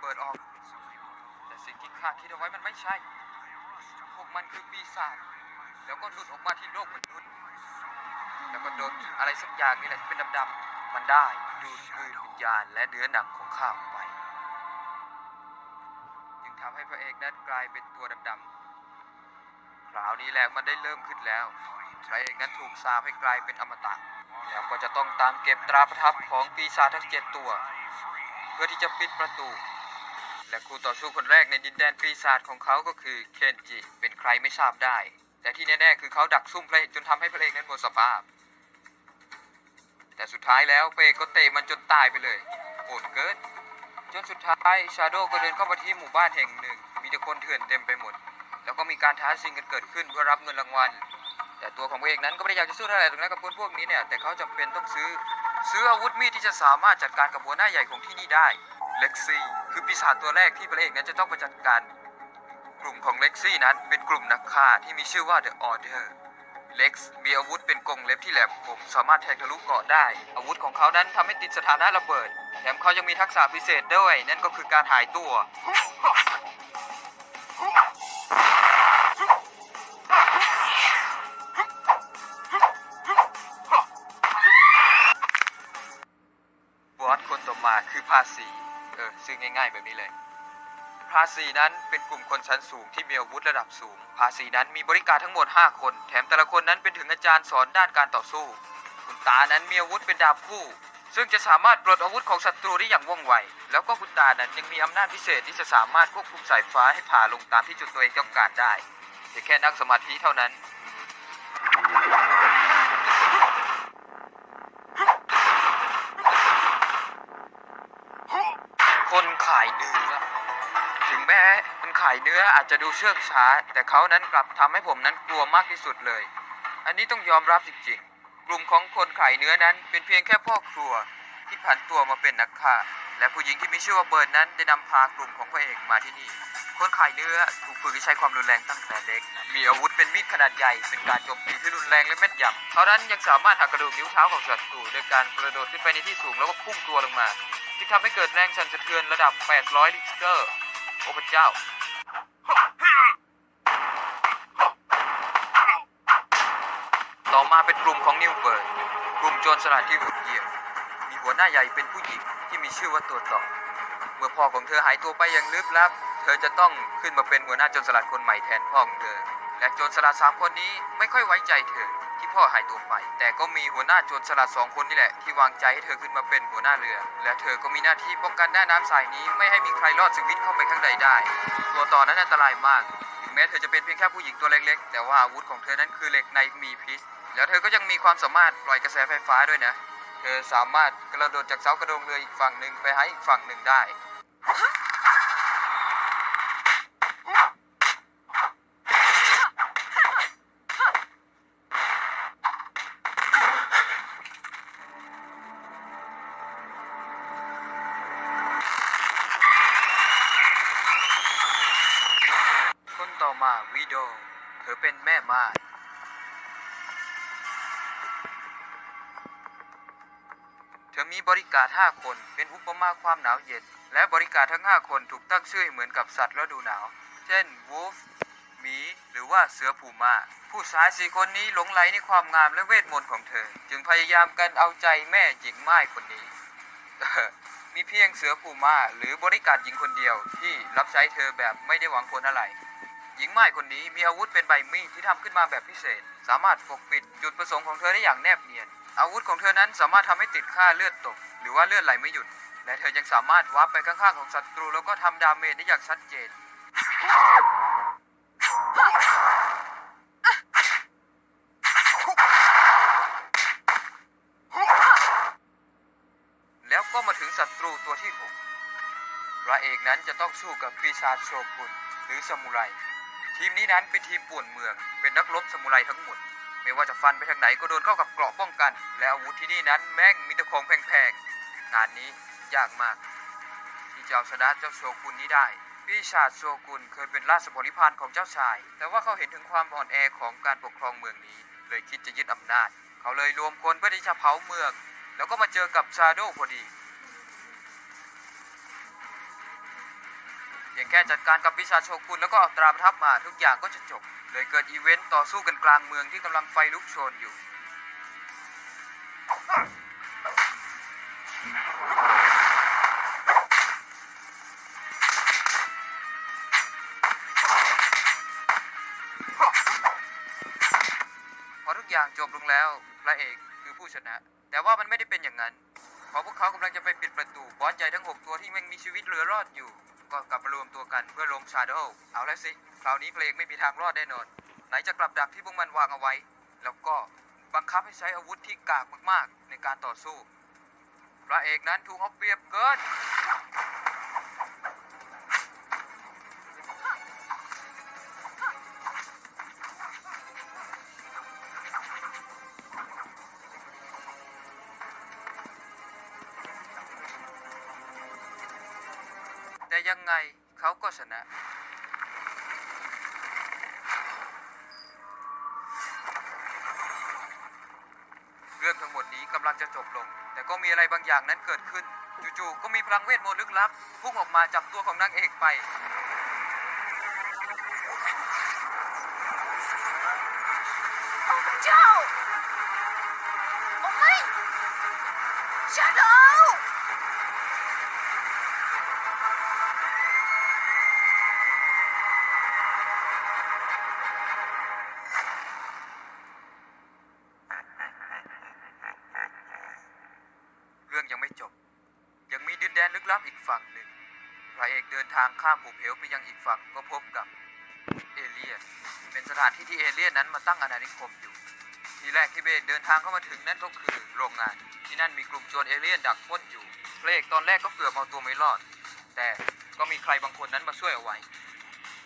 เบิดออก แต่สิ่งที่ข้าคิดเอาไว้มันไม่ใช่ พวกมันคือปีศาจ แล้วก็หลุดออกมาที่โลกมนุษย์ แล้วก็โดนอะไรสักอย่างนี่แหละที่เป็นดำๆ มันได้ดูดกลืนวิญญาณและเนื้อหนังของข้าออกไป จึงทำให้พระเอกนั้นกลายเป็นตัวดำๆ คราวนี้แหละมันได้เริ่มขึ้นแล้ว พระเอกนั้นถูกสาปให้กลายเป็นอมตะ แล้วก็จะต้องตามเก็บตราประทับของปีศาจทั้งเจ็ดตัว เพื่อที่จะปิดประตู และคู่ต่อสู้คนแรกในดินแดนปีศาจของเขาก็คือเคนจิ เป็นใครไม่ทราบได้ แต่ที่แน่ๆคือเขาดักซุ่มพระเอกจนทำให้พระเอกนั้นหมดสภาพ แต่สุดท้ายแล้วพระเอกก็เตะมันจนตายไปเลยโหดเกินจนสุดท้ายชาโดก็เดินเข้ามาที่หมู่บ้านแห่งหนึ่ง มีแต่คนเถื่อนเต็มไปหมด แล้วก็มีการท้าชิงกันเกิดขึ้นเพื่อรับเงินรางวัล แต่ตัวของพระเอกนั้นก็ไม่ได้อยากจะสู้เท่าไหร่ตรงนั้นกับคนพวกนี้เนี่ย แต่เขาจำเป็นต้องซื้อ ซื้ออาวุธมีดที่จะสามารถจัดการกับหัวหน้าใหญ่ของที่นี่ได้ เล็กซี่ คือปีศาจตัวแรกที่พระเอกนั้นจะต้องไปจัดการ กลุ่มของเล็กซี่นั้นเป็นกลุ่มนักฆ่าที่มีชื่อว่า The Order เล็กซ์มีอาวุธเป็นกรงเล็บที่แหลมคมสามารถแทงทะลุเกราะได้ อาวุธของเขานั้นทำให้ติดสถานะระเบิด แถมเขายังมีทักษะพิเศษด้วย นั่นก็คือการหายตัว บอสคนต่อมาคือภาษี เออซึ่งง่ายๆแบบนี้เลย ภาษีนั้นเป็นกลุ่มคนชั้นสูงที่มีอาวุธระดับสูง ภาษีนั้นมีบริการทั้งหมด 5 คน แถมแต่ละคนนั้นเป็นถึงอาจารย์สอนด้านการต่อสู้ คุณตานั้นมีอาวุธเป็นดาบคู่ ซึ่งจะสามารถปลดอาวุธของศัตรูได้อย่างว่องไว แล้วก็คุณตานั้นยังมีอำนาจพิเศษที่จะสามารถควบคุมสายฟ้าให้ผ่าลงตามที่จุดตัวเองต้องการได้เพียงแค่นั่งสมาธิเท่านั้น จะดูเชื่องช้า แต่เขานั้นกลับทำให้ผมนั้นกลัวมากที่สุดเลย อันนี้ต้องยอมรับจริงๆ กลุ่มของคนขายเนื้อนั้น เป็นเพียงแค่พ่อครัว ที่ผันตัวมาเป็นนักฆ่า และผู้หญิงที่มีชื่อว่าเบิร์นนั้นได้นำพากลุ่มของพระเอกมาที่นี่ คนขายเนื้อถูกฝึกให้ใช้ความรุนแรงตั้งแต่เด็ก มีอาวุธเป็นมีดขนาดใหญ่ เป็นการโจมตีที่รุนแรงและแม่นยำเขานั้นยังสามารถหักกระดูกนิ้วเท้าของศัตรูด้วยการกระโดดขึ้นไปในที่สูงแล้วก็พุ่งตัวลงมา ที่ทำให้เกิดแรงสั่นสะเทือนระดับ 800ลิตรโอ้พระเจ้า ต่อมาเป็นกลุ่มของนิวเบิร์ด กลุ่มโจรสลัดที่โหดเหี้ยมมีหัวหน้าใหญ่เป็นผู้หญิงที่มีชื่อว่าตัวต่อ เมื่อพ่อของเธอหายตัวไปอย่างลึกลับ เธอจะต้องขึ้นมาเป็นหัวหน้าโจรสลัดคนใหม่แทนพ่อของเธอ และโจรสลัดสามคนนี้ไม่ค่อยไว้ใจเธอที่พ่อหายตัวไป แต่ก็มีหัวหน้าโจรสลัดสองคนนี่แหละที่วางใจให้เธอขึ้นมาเป็นหัวหน้าเรือ และเธอก็มีหน้าที่ป้องกันหน้าน้ำสายนี้ไม่ให้มีใครรอดชีวิตเข้าไปข้างในได้ ตัวต่อนั้นอันตรายมาก ถึงแม้เธอจะเป็นเพียงแค่ผู้หญิงตัวเล็กๆ แต่ว่าอาวุธของเธอนั้นคือเหล็กในมีพิษ แล้วเธอก็ยังมีความสามารถปล่อยกระแสไฟฟ้าด้วยนะ เธอสามารถกระโดดจากเสากระโดงเรืออีกฝั่งหนึ่งไปหาอีกฝั่งหนึ่งได้ คนต่อมาวีโด เธอเป็นแม่ไม้ เธอมีบริการห้าคน เป็นอุปมาความหนาวเย็น และบริการทั้งห้าคนถูกตั้งชื่อเหมือนกับสัตว์ฤดูหนาว เช่นวูฟหมีหรือว่าเสือผูมาผู้ชายสี่คนนี้หลงไหลในความงามและเวทมนต์ของเธอ จึงพยายามกันเอาใจแม่หญิงไม้คนนี้ มีเพียงเสือผูมาหรือบริการหญิงคนเดียวที่รับใช้เธอแบบไม่ได้หวังผลอะไร หญิงไม้คนนี้มีอาวุธเป็นใบมีดที่ทำขึ้นมาแบบพิเศษ สามารถปกปิดจุดประสงค์ของเธอได้อย่างแนบเนียน อาวุธของเธอนั้นสามารถทำให้ติดค่าเลือดตก หรือว่าเลือดไหลไม่หยุด และเธอยังสามารถวาร์ปไปข้างๆของศัตรูแล้วก็ทำดาเมจได้อย่างชัดเจน แล้วก็มาถึงศัตรูตัวที่หกพระเอกนั้นจะต้องสู้กับปีศาจโชกุนหรือซามูไร ทีมนี้นั้นเป็นทีมป่วนเมือง เป็นนักรบซามูไรทั้งหมด ไม่ว่าจะฟันไปทางไหนก็โดนเข้ากับเกราะป้องกัน และอาวุธที่นี่นั้นแม่งมีแต่ของแพงๆงานนี้ยากมาก ที่จะเอาชนะเจ้าโชกุนนี้ได้ปีศาจโชกุนเคยเป็นราชบริพารของเจ้าชาย แต่ว่าเขาเห็นถึงความอ่อนแอของการปกครองเมืองนี้ เลยคิดจะยึดอำนาจ เขาเลยรวมคนเพื่อที่จะเผาเมือง แล้วก็มาเจอกับชาโดพอดี พียงแค่จัดการกับปีศาโชกุนแล้วก็เอาตราประทับมาทุกอย่างก็จะจบ เลยเกิดอีเวนต์ต่อสู้กันกลางเมืองที่กำลังไฟลุกโชนอยู่ พอทุกอย่างจบลงแล้วพระเอกคือผู้ชนะ แต่ว่ามันไม่ได้เป็นอย่างนั้นเพราะพวกเขากำลังจะไปปิดประตูบอสใหญ่ทั้ง 6 ตัวที่ยังมีชีวิตเหลือรอดอยู่ ก็กลับมารวมตัวกันเพื่อลงชาโดว์เอาละสิ คราวนี้เพลงไม่มีทางรอดแน่นอน ไหนจะกลับดักที่พวกมันวางเอาไว้ แล้วก็บังคับให้ใช้อาวุธที่กากมากๆ ในการต่อสู้ พระเอกนั้นถูกเอาเปรียบเกิน ยังไงเขาก็ชนะ เรื่องทั้งหมดนี้กำลังจะจบลง แต่ก็มีอะไรบางอย่างนั้นเกิดขึ้น จู่ๆก็มีพลังเวทมนต์ลึกลับพุ่งออกมาจับตัวของนางเอกไปโอ้พระเจ้า โอ้ไม่ชาโดางข้ามหุบเหวไปยังอีกฝั่งก็พบกับเอเลียนเป็นสถานที่ที่เอเลียนนั้นมาตั้งอาณานิคมอยู่ ทีแรกที่เบรกเดินทางเข้ามาถึงนั่นก็คือโรงงานที่นั่นมีกลุ่มโจรเอเลียนดักปล้นอยู่พระเอกตอนแรกก็เกือบเอาตัวไม่รอด แต่ก็มีใครบางคนนั้นมาช่วยเอาไว้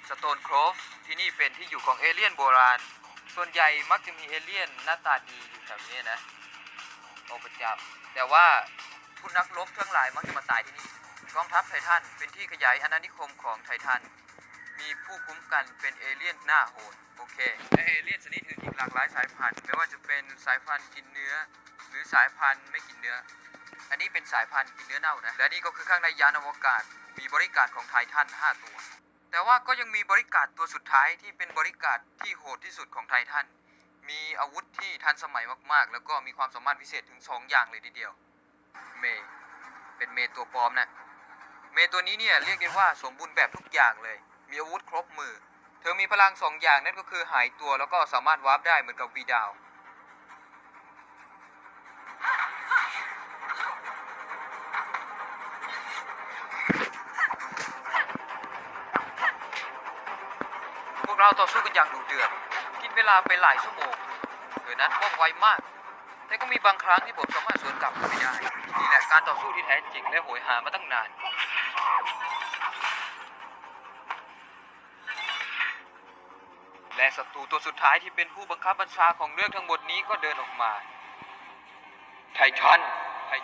สโตนโครฟที่นี่เป็นที่อยู่ของเอเลี่ยนโบราณ ส่วนใหญ่มักจะมีเอเลี่ยนหน้าตาดีอยู่แถวนี้นะโอ้พระจ้าแต่ว่าผู้นักรบทั้งหลายมักจะมาตายที่นี่ กองทัพไททันเป็นที่ขยายอาณานิคมของไททัน มีผู้คุ้มกันเป็นเอเลี่ยนหน้าโหดโอเคและเอเลี่ยนชนิดอื่นอีกหลากหลายสายพันธุ์ไม่ว่าจะเป็นสายพันธุ์กินเนื้อ หรือสายพันธุ์ไม่กินเนื้อ อันนี้เป็นสายพันธุ์กินเนื้อเน่านะ และนี่ก็คือข้างในยานอวกาศ มีบริการของไททัน5 ตัว แต่ว่าก็ยังมีบริการตัวสุดท้ายที่เป็นบริการที่โหดที่สุดของไททัน มีอาวุธที่ทันสมัยมากๆ แล้วก็มีความสามารถพิเศษถึง 2 อย่างเลยทีเดียว เมย์เป็นเมย์ตัวปลอมนะ เมย์ตัวนี้เนี่ยเรียกได้ว่าสมบูรณ์แบบทุกอย่างเลย มีอาวุธครบมือ เธอมีพลังสองอย่างนั่นก็คือหายตัวแล้วก็สามารถวาร์ปได้เหมือนกับวีดาวพวกเราต่อสู้กันอย่างดุเดือดกินเวลาไปหลายชั่วโมงเธอนั้นว่องไวมาก แต่ก็มีบางครั้งที่ผมสามารถสวนกลับไม่ได้นี่แหละการต่อสู้ที่แท้จริงและโหยหามาตั้งนาน และศัตรูตัวสุดท้ายที่เป็นผู้บังคับบัญชาของเรื่องทั้งหมดนี้ก็เดินออกมา ไททัน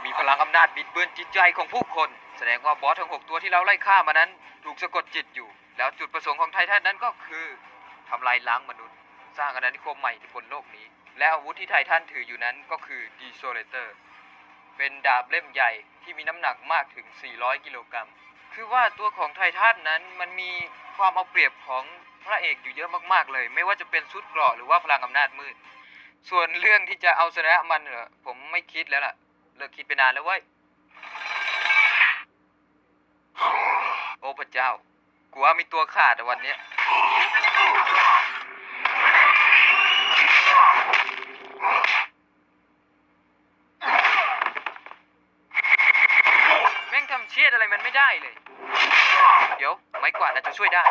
มีพลังอำนาจบิดเบือนจิตใจของผู้คน แสดงว่าบอสทั้ง6ตัวที่เราไล่ฆ่ามานั้น ถูกสะกดจิตอยู่ แล้วจุดประสงค์ของไททันนั้นก็คือทำลายล้างมนุษย์ สร้างอาณานิคมใหม่บนโลกนี้ และอาวุธที่ไททันถืออยู่นั้นก็คือดีโซเลเตอร์ เป็นดาบเล่มใหญ่ ที่มีน้ำหนักมากถึง 400 กิโลกรัม คือว่าตัวของไททันนั้นมันมีความเอาเปรียบของพระเอกอยู่เยอะมากๆเลย ไม่ว่าจะเป็นชุดเกราะหรือว่าพลังอำนาจมืด ส่วนเรื่องที่จะเอาชนะมันเหรอผมไม่คิดแล้วล่ะ เลิกคิดไปนานแล้วเว้ย โอ้พระเจ้า กูว่ามีตัวขาดวันนี้ย แม่งทำเชียดอะไรมันไม่ ได้เลย เดี๋ยวไม้กวาดอาจจะช่วยได้